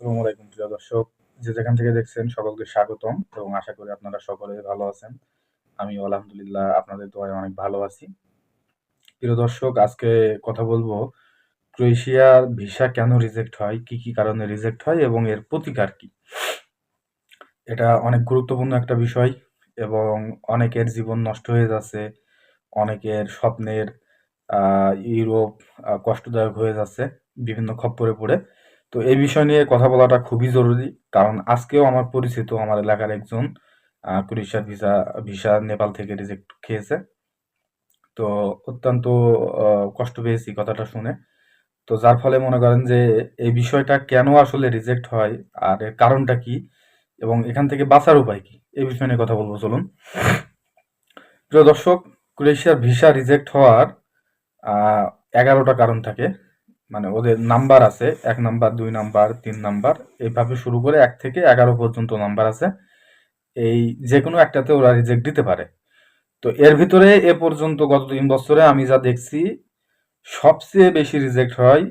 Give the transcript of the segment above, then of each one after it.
আসসালামু আলাইকুম, প্রিয় দর্শক। যে যেখান থেকে দেখছেন, সকলকে স্বাগতম এবং আশা করি আপনারা সকলে ভালো আছেন। আমি আলহামদুলিল্লাহ আপনাদের দোয়ায় অনেক ভালো আছি। প্রিয় দর্শক, আজকে কথা বলব, ক্রোয়েশিয়ার ভিসা কেন রিজেক্ট হয়, কি কি কারণে রিজেক্ট হয় এবং এর প্রতিকার কি? এটা অনেক গুরুত্বপূর্ণ একটা বিষয় এবং অনেকের জীবন নষ্ট হয়ে যাচ্ছে, অনেকের স্বপ্নের ইউরোপ কষ্টদায়ক হয়ে যাচ্ছে, বিভিন্ন খপ্পরে পড়ে। তো এই বিষয় নিয়ে কথা বলাটা খুবই জরুরি। কারণ আজকেও আমার পরিচিত আমার এলাকার একজন ক্রোয়েশিয়ার ভিসা ভিসা নেপাল থেকে রিজেক্ট খেয়েছে। তো অত্যন্ত কষ্ট পেয়েছি কথাটা শুনে। তো যার ফলে মনে করেন যে এই বিষয়টা কেন আসলে রিজেক্ট হয় আর এর কারণটা কি এবং এখান থেকে বাঁচার উপায় কি? এই বিষয় নিয়ে কথা বলব, চলুন। প্রিয় দর্শক ক্রোয়েশিয়ার ভিসা রিজেক্ট হওয়ার এগারোটা কারণ থাকে। মানে ওদের নাম্বার আছে, এক নাম্বার, দুই নাম্বার, তিন নাম্বার, এইভাবে শুরু করে এক থেকে এগারো পর্যন্ত নাম্বার আছে। এই যে কোনো একটাতে ওরা রিজেক্ট দিতে পারে। তো এর ভিতরে এ পর্যন্ত গত তিন বছরে আমি যা দেখছি, সবচেয়ে বেশি রিজেক্ট হয়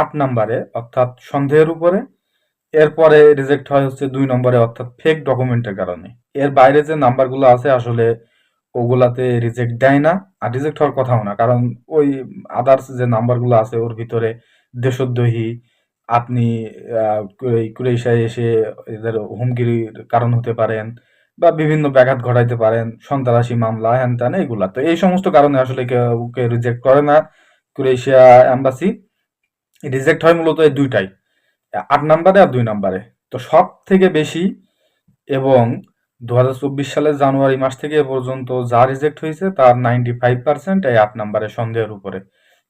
আট নাম্বারে, অর্থাৎ সন্দেহের উপরে। এরপরে রিজেক্ট হয় হচ্ছে দুই নম্বরে, অর্থাৎ ফেক ডকুমেন্টের কারণে। এর বাইরে যে নাম্বারগুলো আছে, আসলে ওগুলাতে রিজেক্ট দেয় না আর রিজেক্ট হওয়ার কথাও না। কারণ ওই আদার্স যে নাম্বারগুলো আছে ওর ভিতরে দেশদ্রোহী, আপনি ক্রোয়েশিয়ায় এসে এদের হুমকির কারণ হতে পারেন বা বিভিন্ন ব্যাঘাত ঘটাইতে পারেন, সন্ত্রাসী মামলা হ্যান ত্যান এগুলা তো এই সমস্ত কারণে আসলে কেউ রিজেক্ট করে না ক্রোয়েশিয়া অ্যাম্বাসি রিজেক্ট হয় মূলত এই দুইটাই, আট নাম্বারে আর দুই নাম্বারে তো সব থেকে বেশি এবং দু হাজার চব্বিশ সালের জানুয়ারি মাস থেকে এ পর্যন্ত যা রিজেক্ট হয়েছে তার নাইনটি ফাইভ পার্সেন্ট এই আট নাম্বারের সন্দেহের উপরে।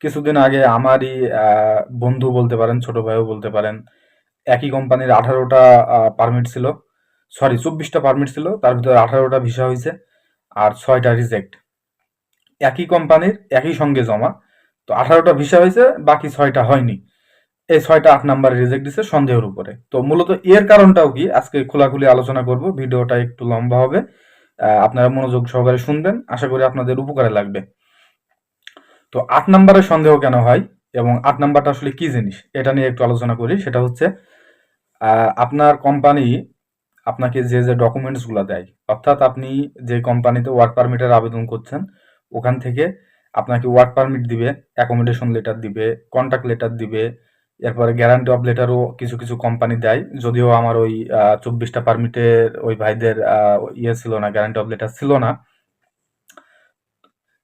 কিছুদিন আগে আমারই বন্ধু বলতে পারেন, ছোট ভাইও বলতে পারেন, একই কোম্পানির আঠারোটা পারমিট ছিল। সরি চব্বিশটা পারমিট ছিল, তার ভিতরে আঠারোটা ভিসা হয়েছে আর ছয়টা রিজেক্ট একই কোম্পানির একই সঙ্গে জমা, তো আঠারোটা ভিসা হয়েছে, বাকি ছয়টা হয়নি। এই ছয়টা আট নাম্বার রিজেক্ট দিচ্ছে সন্দেহের উপরে। তো মূলত এর কারণটাও কি? আজকে খোলাখুলি আলোচনা করব, ভিডিওটা একটু লম্বা হবে। আপনারা মনোযোগ সহকারে শুনবেন, আশা করি আপনাদের উপকারে লাগবে। তো আট নাম্বারের সন্দেহ কেন হয় এবং আট নাম্বারটা আসলে কি জিনিস? এটা নিয়ে একটু আলোচনা করি। সেটা হচ্ছে আপনার কোম্পানি আপনাকে যে যে ডকুমেন্টসগুলো দেয়, অর্থাৎ আপনি যে কোম্পানিতে ওয়ার্ক পারমিটের আবেদন করছেন, ওখান থেকে আপনাকে ওয়ার্ক পারমিট দিবে অ্যাকোমোডেশন লেটার দিবে কন্ট্যাক্ট লেটার দিবে এরপরে গ্যারান্টি অফ লেটারও কিছু কিছু কোম্পানি দেয়। যদিও আমার ওই চব্বিশটা পারমিটের ওই ভাইদের ইয়ে ছিল না গ্যারান্টি অফ লেটার ছিল না।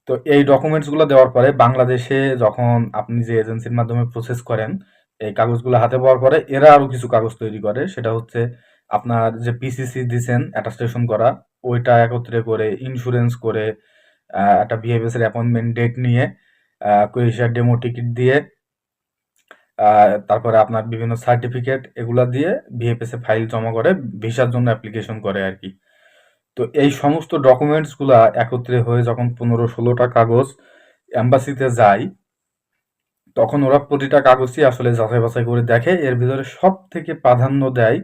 তো এই ডকুমেন্টসগুলো দেওয়ার পরে বাংলাদেশে যখন আপনি যে এজেন্সির মাধ্যমে প্রসেস করেন, এই কাগজগুলো হাতে পাওয়ার পরে এরা আরও কিছু কাগজ তৈরি করে। সেটা হচ্ছে আপনার যে পিসিসি দিছেন অ্যাটাস্টেশন করা, ওইটা একত্রে করে ইন্স্যুরেন্স করে একটা বিহেভিএস এর অ্যাপয়েন্টমেন্ট ডেট নিয়ে কুয়েশিয়ার ডেমো টিকিট দিয়ে তারপরে আপনার বিভিন্ন সার্টিফিকেট এগুলা দিয়ে ভিএফএস এ ফাইল জমা করে ভিসার জন্য অ্যাপ্লিকেশন করে আর কি। তো এই সমস্ত ডকুমেন্টসগুলা একত্রে হয়ে যখন পনেরো ষোলোটা কাগজ অ্যাম্বাসিতে যায়, তখন ওরা প্রতিটা কাগজই আসলে যাচাই বাছাই করে দেখে। এর ভিতরে সব থেকে প্রাধান্য দেয়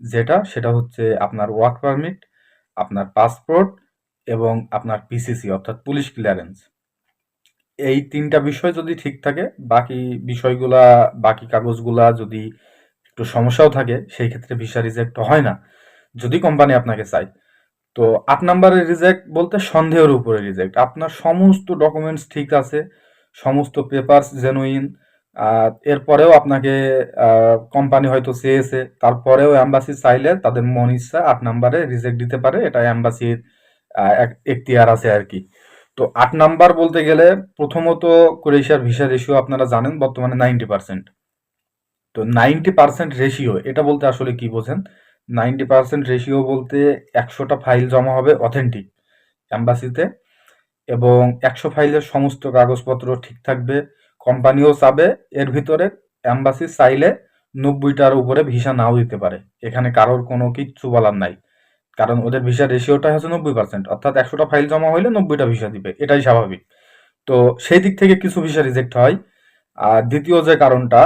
যেটা, সেটা হচ্ছে আপনার ওয়ার্ক পারমিট আপনার পাসপোর্ট এবং আপনার পিসিসি অর্থাৎ পুলিশ ক্লিয়ারেন্স এই তিনটা বিষয় যদি ঠিক থাকে, বাকি বিষয়গুলা, বাকি কাগজগুলা যদি একটু সমস্যাও থাকে, সেই ক্ষেত্রে ভিসা রিজেক্ট হয় না, যদি কোম্পানি আপনাকে চায়। তো আট নাম্বারের রিজেক্ট বলতে সন্দেহের উপরে রিজেক্ট আপনার সমস্ত ডকুমেন্টস ঠিক আছে, সমস্ত পেপারস জেনুইন এরপরেও আপনাকে কোম্পানি হয়তো চেয়েছে, তারপরেও অ্যাম্বাসি চাইলে তাদের মন ইচ্ছা আট নাম্বারে রিজেক্ট দিতে পারে এটা অ্যাম্বাসির এখতিয়ার আছে আর কি। তো আট নাম্বার বলতে গেলে প্রথমত ক্রোয়েশিয়ার ভিসা রেশিও আপনারা জানেন, বর্তমানে নাইনটি পার্সেন্ট তো নাইনটি পার্সেন্ট রেশিও এটা বলতে আসলে কি বোঝেন? নাইনটি পার্সেন্ট রেশিও বলতে একশোটা ফাইল জমা হবে অথেন্টিক অ্যাম্বাসিতে এবং একশো ফাইলের সমস্ত কাগজপত্র ঠিক থাকবে। কোম্পানিও চাবে, এর ভিতরে অ্যাম্বাসি চাইলে নব্বইটার উপরে ভিসা নাও দিতে পারে। এখানে কারোর কোনো কিচ্ছু বলার নাই। কারণ ওদের ভিসা রেশিওটা হচ্ছে নব্বই পার্সেন্ট অর্থাৎ একশোটা ফাইল জমা হইলে নব্বইটা ভিসা দিবে, এটাই স্বাভাবিক। তো সেই দিক থেকে কিছু ভিসা রিজেক্ট হয়। আর দ্বিতীয় যে কারণটা,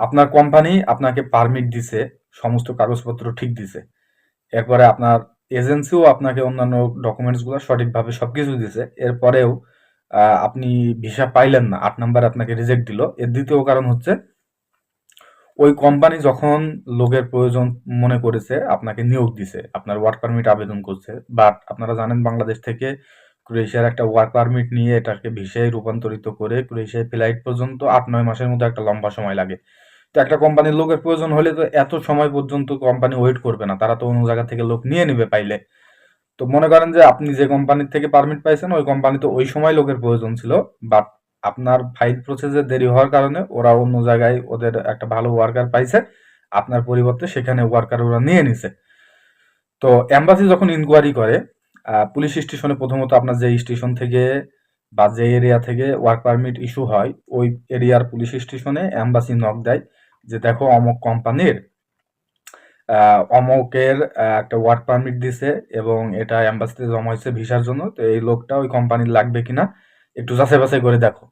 আপনার কোম্পানি আপনাকে পারমিট দিছে, সমস্ত কাগজপত্র ঠিক দিছে। এরপরে আপনার এজেন্সিও আপনাকে অন্যান্য ডকুমেন্টসগুলো সঠিকভাবে সব কিছু দিছে। এরপরেও আপনি ভিসা পাইলেন না, আট নাম্বার আপনাকে রিজেক্ট দিল। এর দ্বিতীয় কারণ হচ্ছে ওই কোম্পানি যখন লোকের প্রয়োজন মনে করেছে, আপনাকে নিয়োগ দিছে, আপনার ওয়ার্ক পারমিট আবেদন করছে বাট আপনারা জানেন বাংলাদেশ থেকে ক্রোয়েশিয়ার একটা ওয়ার্ক পারমিট নিয়ে এটাকে ভিসায় রূপান্তরিত করে ক্রোয়েশিয়ায় ফ্লাইট পর্যন্ত আট, নয় মাসের মতো একটা লম্বা সময় লাগে। তো একটা কোম্পানির লোকের প্রয়োজন হলে তো এত সময় পর্যন্ত কোম্পানি ওয়েট করবে না, তারা তো অন্য জায়গা থেকে লোক নিয়ে নেবে পাইলে। তো মনে করেন যে আপনি যে কোম্পানির থেকে পারমিট পাইছেন, ওই কোম্পানিতে ওই সময় লোকের প্রয়োজন ছিল বাট আপনার ফাইল প্রসেসে দেরি হওয়ার কারণে ওরা অন্য জায়গায় ওদের একটা ভালো ওয়ার্কার পাইছে, আপনার পরিবর্তে সেখানে ওয়ার্কার ওরা নিয়ে নিছে। তো এম্বাসি যখন ইনকোয়ারি করে পুলিশ স্টেশনে প্রথমত আপনার যে স্টেশন থেকে বা যে এরিয়া থেকে ওয়ার্ক পারমিট ইস্যু হয়, ওই এরিয়ার পুলিশ স্টেশনে এম্বাসি নক দেয় যে দেখো অমক কোম্পানির অমকের একটা ওয়ার্ক পারমিট দিছে এবং এটা অ্যাম্বাসিতে জমা হয়েছে ভিসার জন্য, তো এই লোকটা ওই কোম্পানির লাগবে কিনা? একটু যাচাই বাছাই করে দেখো।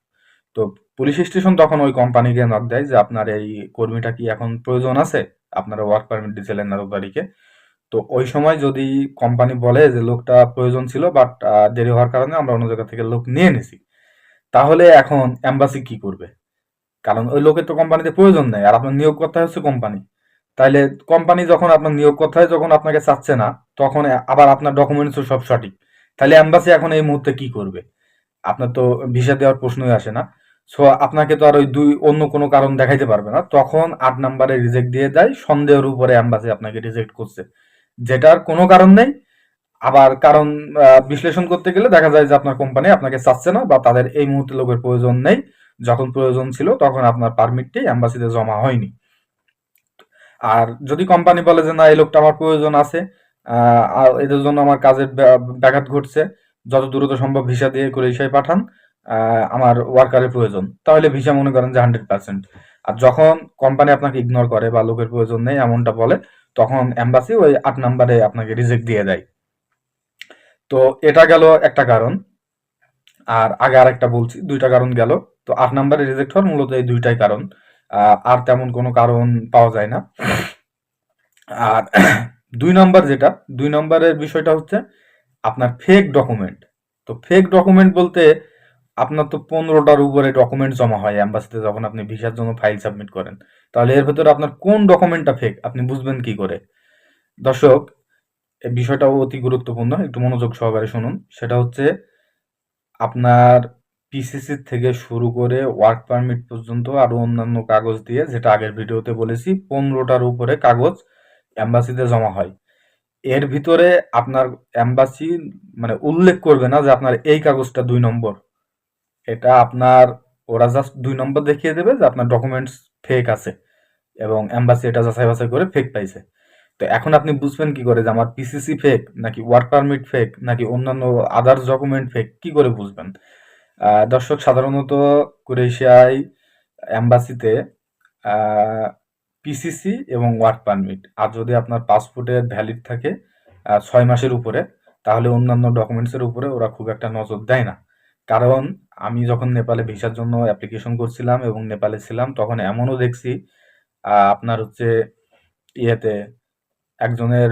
তো পুলিশ স্টেশন তখন ওই কোম্পানিকে নক দেয় যে, আপনার এই কর্মীটা কি এখন প্রয়োজন আছে? আপনারা ওয়ার্ক পারমিট দিয়েছিলেন না তারিখে তো ওই সময় যদি কোম্পানি বলে যে, লোকটা প্রয়োজন ছিল বাট দেরি হওয়ার কারণে আমরা অন্য জায়গা থেকে লোক নিয়ে নিছি তাহলে এখন অ্যাম্বাসি কি করবে? কারণ ওই লোকের তো কোম্পানিতে প্রয়োজন নেই, আর আপনার নিয়োগ করতে হচ্ছে কোম্পানি তাইলে কোম্পানি যখন আপনার নিয়োগ কথায় যখন আপনাকে চাচ্ছে না, তখন আবার আপনার ডকুমেন্টসও সব সঠিক। তাহলে অ্যাম্বাসি এখন এই মুহূর্তে কি করবে? আপনার তো ভিসা দেওয়ার প্রশ্নই আসে না। সো আপনাকে তো আর ওই দুই, অন্য কোনো কারণ দেখাইতে পারবে না। তখন আট নাম্বারে রিজেক্ট দিয়ে দেয়, সন্দেহের উপরে অ্যাম্বাসি আপনাকে রিজেক্ট করছে। যেটার কোনো কারণ নেই। আবার কারণ বিশ্লেষণ করতে গেলে দেখা যায় যে আপনার কোম্পানি আপনাকে চাচ্ছে না বা তাদের এই মুহূর্তে লোকের প্রয়োজন নেই। যখন প্রয়োজন ছিল তখন আপনার পারমিটটি অ্যাম্বাসিতে জমা হয়নি। আর যদি কোম্পানি বলে যে, না, এই লোকটা আমার প্রয়োজন আছে এদের জন্য আমার কাজের ব্যাঘাত ঘটছে যত দ্রুত সম্ভব ভিসা দিয়ে করে হিসাবে পাঠান আমার ওয়ার্কারের প্রয়োজন। তাহলে ভিসা মনে করেন যে হান্ড্রেড পার্সেন্ট আর যখন কোম্পানি আপনাকে ইগনোর করে বা লোকের প্রয়োজন নেই, এমনটা বলে, তখন এম্বাসি ওই আট নাম্বারে আপনাকে রিজেক্ট দিয়ে দেয়। তো এটা গেল একটা কারণ। আর আগে আর একটা বলছি, দুইটা কারণ গেল। তো আট নাম্বারে রিজেক্ট হওয়ার মূলত এই দুইটাই কারণ। আর তেমন কোনো কারণ পাওয়া যায় না। আর দুই নম্বর যেটা, দুই নম্বরের বিষয়টা হচ্ছে আপনার ফেক ডকুমেন্ট তো ফেক ডকুমেন্ট বলতে আপনার তো পনেরোটার উপরে ডকুমেন্ট জমা হয় অ্যাম্বাসিতে যখন আপনি ভিসার জন্য ফাইল সাবমিট করেন। তাহলে এর ভেতরে আপনার কোন ডকুমেন্টটা ফেক আপনি বুঝবেন কি করে? দর্শক, এই বিষয়টাও অতি গুরুত্বপূর্ণ, একটু মনোযোগ সহকারে শুনুন। সেটা হচ্ছে আপনার পিসিসি থেকে শুরু করে ওয়ার্ক পারমিট পর্যন্ত আরও অন্যান্য কাগজ দিয়ে, যেটা আগের ভিডিওতে বলেছি, পনেরোটার উপরে কাগজ অ্যাম্বাসিতে জমা হয়। এর ভিতরে আপনার অ্যাম্বাসি মানে উল্লেখ করবে না যে আপনার এই কাগজটা দুই নম্বর। এটা আপনার, ওরা জাস্ট দুই নম্বর দেখিয়ে দেবে যে আপনার ডকুমেন্টস ফেক আছে এবং অ্যাম্বাসি এটা যাচাই বাছাই করে ফেক পাইছে। তো এখন আপনি বুঝবেন কি করে যে আমার পিসিসি ফেক নাকি ওয়ার্ক পারমিট ফেক নাকি অন্যান্য আদার্স ডকুমেন্ট ফেক কি করে বুঝবেন? দর্শক, সাধারণত ক্রোয়েশিয়ায় অ্যাম্বাসিতে পিসিসি এবং ওয়ার্ক পারমিট আর যদি আপনার পাসপোর্টের ভ্যালিড থাকে ছয় মাসের উপরে, তাহলে অন্যান্য ডকুমেন্টসের উপরে ওরা খুব একটা নজর দেয় না। কারণ আমি যখন নেপালে ভিসার জন্য অ্যাপ্লিকেশন করছিলাম এবং নেপালে ছিলাম, তখন এমনও দেখছি আপনার হচ্ছে ইয়েতে একজনের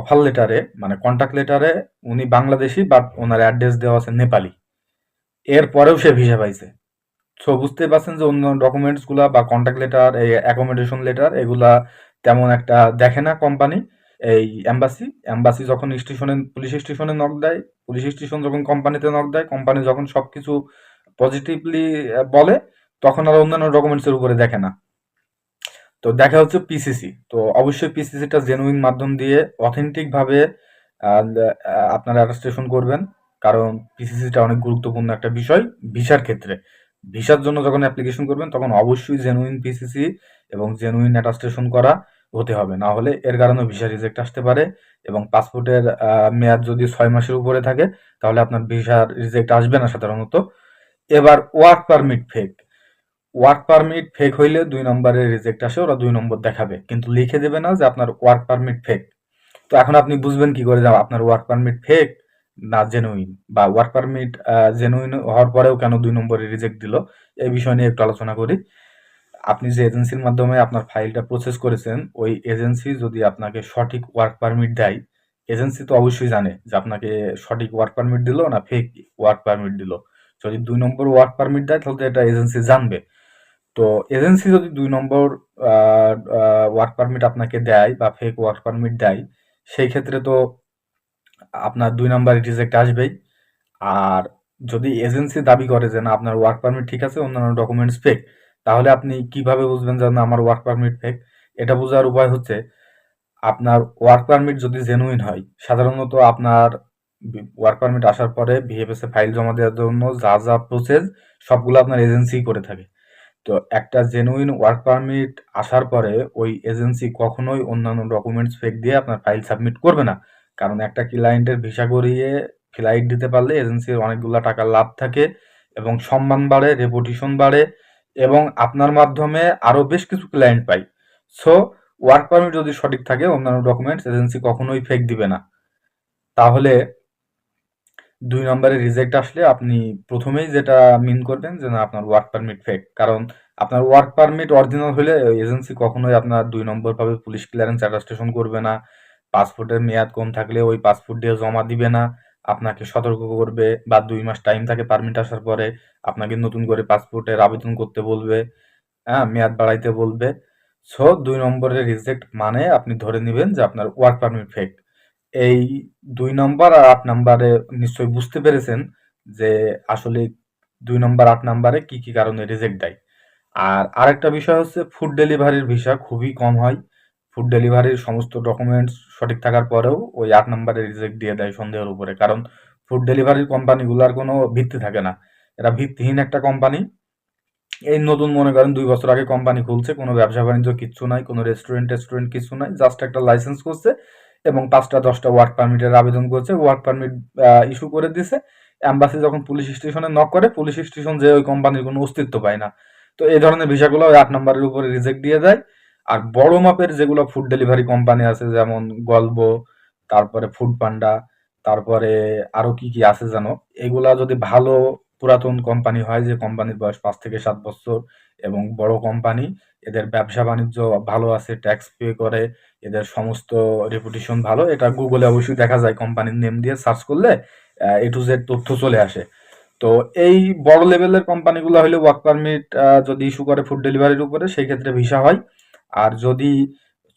অফার লেটারে মানে কন্ট্যাক্ট লেটারে উনি বাংলাদেশি বাট ওনার অ্যাড্রেস দেওয়া আছে নেপালি। এরপরেও সে ভিসা পাইছে। সো বুঝতে পারছেন যে অন্য ডকুমেন্টসগুলা বা কন্ট্যাক্ট লেটার এই অ্যাকোমোডেশন লেটার এগুলা তেমন একটা দেখে না কোম্পানি এই অ্যাম্বাসি অ্যাম্বাসি যখন স্টেশনে পুলিশ স্টেশনে নক দেয় পুলিশ স্টেশন যখন কোম্পানিতে নক দেয় কোম্পানি যখন সব কিছু পজিটিভলি বলে, তখন আর অন্যান্য ডকুমেন্টসের উপরে দেখে না। তো দেখা হচ্ছে পিসিসি তো অবশ্যই পিসিসিটা জেনুইন মাধ্যম দিয়ে অথেন্টিকভাবে আপনারা অ্যারেস্টেশন করবেন। কারণ পিসিসিটা অনেক গুরুত্বপূর্ণ একটা বিষয়, ভিসার ক্ষেত্রে। ভিসার জন্য যখন অ্যাপ্লিকেশন করবেন, তখন অবশ্যই জেনুইন পিসিসি এবং জেনুইন অ্যাটাস্টেশন করা হতে হবে। না হলে এর কারণে ভিসা রিজেক্ট আসতে পারে এবং পাসপোর্টের মেয়াদ যদি ছয় মাসের উপরে থাকে, তাহলে আপনার ভিসার রিজেক্ট আসবে না সাধারণত। এবার work permit fake work permit fake হইলে দুই নম্বরের রিজেক্ট আসে, ওরা দুই নম্বর দেখাবে। কিন্তু লিখে দেবে না যে আপনার ওয়ার্ক পারমিট ফেক তো এখন আপনি বুঝবেন কি করে যে আপনার ওয়ার্ক পারমিট ফেক না জেনুইন বা ওয়ার্ক পারমিট জেনুইন হওয়ার পরেও কেন দুই নম্বরে রিজেক্ট দিল? এই বিষয় নিয়ে একটু আলোচনা করি। আপনি যে এজেন্সির মাধ্যমে আপনার ফাইলটা প্রসেস করেছেন, ওই এজেন্সি যদি আপনাকে সঠিক ওয়ার্ক পারমিট দেয় এজেন্সি তো অবশ্যই জানে যে আপনাকে সঠিক ওয়ার্ক পারমিট দিল না ফেক ওয়ার্ক পারমিট দিল। যদি দুই নম্বর ওয়ার্ক পারমিট দেয়, তাহলে এটা এজেন্সি জানবে। তো এজেন্সি যদি দুই নম্বর ওয়ার্ক পারমিট আপনাকে দেয় বা ফেক ওয়ার্ক পারমিট দেয়, সেই ক্ষেত্রে তো আপনার দুই নাম্বার রিজেক্ট আসবেই। আর যদি এজেন্সি দাবি করে যে না, আপনার ওয়ার্ক পারমিট ঠিক আছে, অন্যান্য ডকুমেন্টস ফেক তাহলে আপনি কীভাবে বুঝবেন যে না, আমার ওয়ার্ক পারমিট ফেক এটা বোঝার উপায় হচ্ছে, আপনার ওয়ার্ক পারমিট যদি জেনুইন হয়, সাধারণত আপনার ওয়ার্ক পারমিট আসার পরে বিহেভিএসে ফাইল জমা দেওয়ার জন্য যা যা প্রসেস সবগুলো আপনার এজেন্সি করে থাকে। তো একটা জেনুইন ওয়ার্ক পারমিট আসার পরে ওই এজেন্সি কখনোই অন্যান্য ডকুমেন্টস ফেক দিয়ে আপনার ফাইল সাবমিট করবে না। কারণ একটা ক্লায়েন্টের ভিসা করিয়ে ফ্লাইট দিতে পারলে এজেন্সির অনেকগুলো টাকা লাভ থাকে এবং সম্মান বাড়ে রেপুটেশন বাড়ে এবং আপনার মাধ্যমে আরও বেশ কিছু ক্লায়েন্ট পাই। সো ওয়ার্ক পারমিট যদি সঠিক থাকে, অন্যান্য ডকুমেন্টস এজেন্সি কখনোই ফেক দিবে না। তাহলে দুই নম্বরে রিজেক্ট আসলে আপনি প্রথমেই যেটা মিন করবেন যে না, আপনার ওয়ার্ক পারমিট ফেক কারণ আপনার ওয়ার্ক পারমিট অরিজিনাল হলে এজেন্সি কখনোই আপনার দুই নম্বর ভাবে পুলিশ ক্লিয়ারেন্স অ্যাটাস্টেশন করবে না। পাসপোর্টের মেয়াদ কম থাকলে ওই পাসপোর্ট দিয়ে জমা দিবে না, আপনাকে সতর্ক করবে বা দুই মাস টাইম থাকে পারমিট আসার পরে আপনাকে নতুন করে পাসপোর্টের আবেদন করতে বলবে হ্যাঁ মেয়াদ বাড়াইতে বলবে। সো দুই নম্বরের রিজেক্ট মানে আপনি ধরে নেবেন যে আপনার ওয়ার্ক পারমিট ফেক এই দুই নম্বর আর আট নম্বরে নিশ্চয়ই বুঝতে পেরেছেন যে আসলে দুই নম্বর, আট নম্বরে কি কি কারণে রিজেক্ট দেয়। আর আরেকটা বিষয় হচ্ছে ফুড ডেলিভারির ভিসা খুবই কম হয়। ফুড ডেলিভারির সমস্ত ডকুমেন্টস সঠিক থাকার পরেও ওই আট নম্বরে রিজেক্ট দিয়ে দেয় সন্দেহের উপরে। কারণ ফুড ডেলিভারির কোম্পানিগুলোর কোনো ভিত্তি থাকে না। এরা ভিত্তিহীন একটা কোম্পানি এই নতুন মনে করেন দুই বছর আগে কোম্পানি খুলছে, কোনো ব্যবসা বাণিজ্য কিচ্ছু নাই, কোনো রেস্টুরেন্ট টেস্টুরেন্ট কিছু নাই জাস্ট একটা লাইসেন্স করছে এবং পাঁচটা দশটা ওয়ার্ক পারমিটের আবেদন করছে। ওয়ার্ক পারমিট ইস্যু করে দিছে। অ্যাম্বাসি যখন পুলিশ স্টেশনে নক করে পুলিশ স্টেশন যে ওই কোম্পানির কোনো অস্তিত্ব পায় না। তো এই ধরনের ভিসাগুলো ওই আট নম্বরের উপরে রিজেক্ট দিয়ে দেয়। আর বড় মাপের যেগুলো ফুড ডেলিভারি কোম্পানি আছে, যেমন গল্প তারপরে ফুড পান্ডা তারপরে আরও কি কি আছে জানো এগুলা যদি ভালো পুরাতন কোম্পানি হয়, যে কোম্পানির বয়স পাঁচ থেকে সাত বছর এবং বড় কোম্পানি এদের ব্যবসা বাণিজ্য ভালো আছে ট্যাক্স পে করে, এদের সমস্ত রেপুটেশন ভালো, এটা গুগলে অবশ্যই দেখা যায় কোম্পানির নেম দিয়ে সার্চ করলে এ টু জেড তথ্য চলে আসে। তো এই বড় লেভেলের কোম্পানিগুলো হলে ওয়ার্ক পারমিট যদি ইস্যু করে ফুড ডেলিভারির উপরে, সেই ক্ষেত্রে ভিসা হয়। আর যদি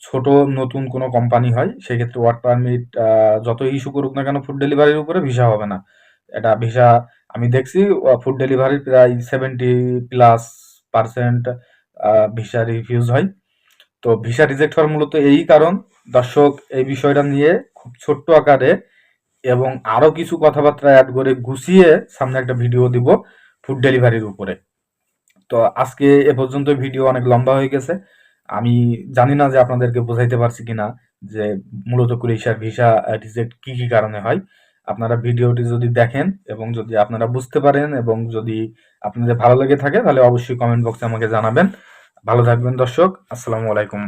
ছোট নতুন কোনো কোম্পানি হয়, সেক্ষেত্রে ওয়ার্ক পারমিট যত ইস্যু করুক না কেন ফুড ডেলিভারির উপরে ভিসা হবে না। এটা ভিসা আমি দেখছি ফুড ডেলিভারির প্রায় seventy plus percent visa refuse হয়। তো ভিসা রিজেক্ট হওয়ার মূলত এই কারণ। দর্শক, এই বিষয়টা নিয়ে খুব ছোট্ট আকারে এবং আরও কিছু কথাবার্তা অ্যাড করে গুছিয়ে সামনে একটা ভিডিও দিব ফুড ডেলিভারির উপরে। তো আজকে এ পর্যন্ত ভিডিও অনেক লম্বা হয়ে গেছে। আমি জানি না যে আপনাদেরকে বোঝাইতে পারছি কিনা যে মূলত ক্রোয়েশিয়ার ভিসা রিজেক্ট কি কি কারণে হয়। আপনারা ভিডিওটি যদি দেখেন এবং যদি আপনারা বুঝতে পারেন এবং যদি আপনাদের ভালো লেগে থাকে, তাহলে অবশ্যই কমেন্ট বক্সে আমাকে জানাবেন। ভালো থাকবেন দর্শক, আসসালামু আলাইকুম।